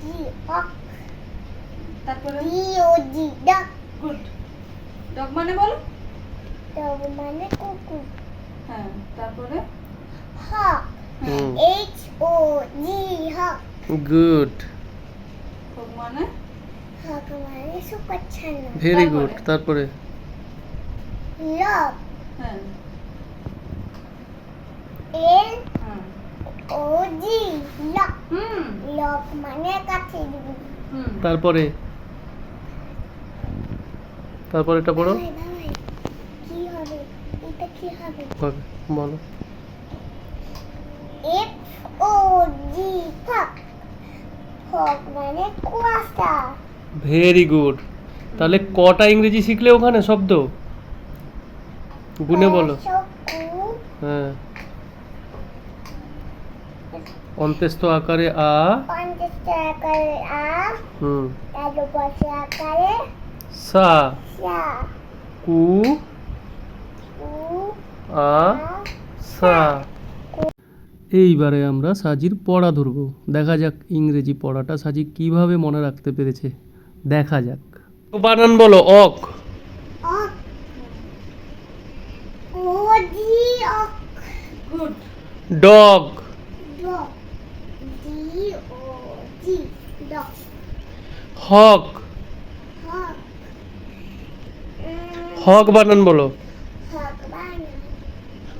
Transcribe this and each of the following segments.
জি hog তারপরে? D O G dog good dog মানে বলো? ডগ মানে কুকুর। হ্যাঁ তারপরে? হক এইচ ও জি হক গুড মানে? হক মানে সুপার ভেরি গুড তারপরে? হ্যাঁ। এল হ্যাঁ ও জি লক হুম। লক মানে কাছে হুম। তারপরে? তারপরে এটা পড়ো। কি হবে? এটা কি হবে? হবে, বলো। এফ ও জি ফক ফক মানে কুয়াশা। Very good. তাহলে কটা ইংরেজি শিখলে ওখানে শব্দ? গুনে বলো। হ্যাঁ। অন্ত্যেস্ত আকারে আ? আকারে আ। হুম। আকারে সা। সা। কু। উ আ। সা। এইবারে আমরা সাজির পড়া ধরবো। দেখা যাক ইংরেজি পড়াটা সাজি কীভাবে মনে রাখতে পেরেছে। দেখা যাক। বানান বলো অক। ডগ। হক। হক হক বানান বলো।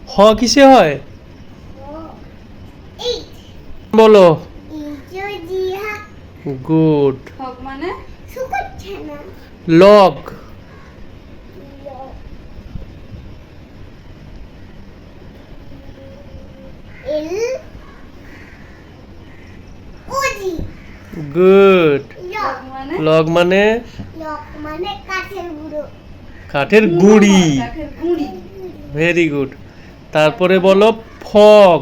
হ কিসে হয়? বলো। গুড। মানে? Lock. L O G good. Lock fog মানে? লগ মানে? মানে কাঠের গুঁড়ো। Very good. তারপরে বলো ফগ।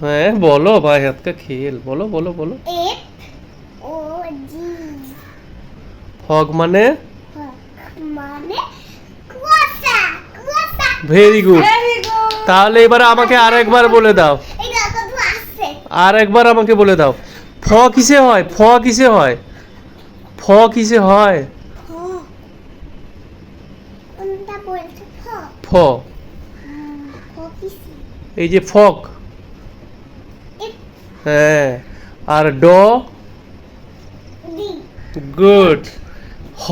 হ্যাঁ বলো ভাই হাতকা খেল। বলো বলো বলো। ফগ মানে? মানে ভেরি গুড ভেরি গুড। তাহলে এবার আমাকে আরেকবার বলে দাও। এটা কত আসছে। আর একবার আমাকে বলে দাও। ফ কিসে হয়? ফ কিসে হয়? ফ কিসে হয়? ফ। এই যে ফক। হ্যাঁ। আর ড? গুড। হ।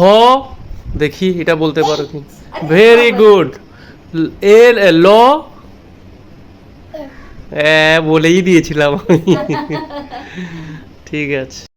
দেখি এটা বলতে পারো কি? Very good. এর ল হ্যাঁ বলেই দিয়েছিলাম। আমি ঠিক আছে।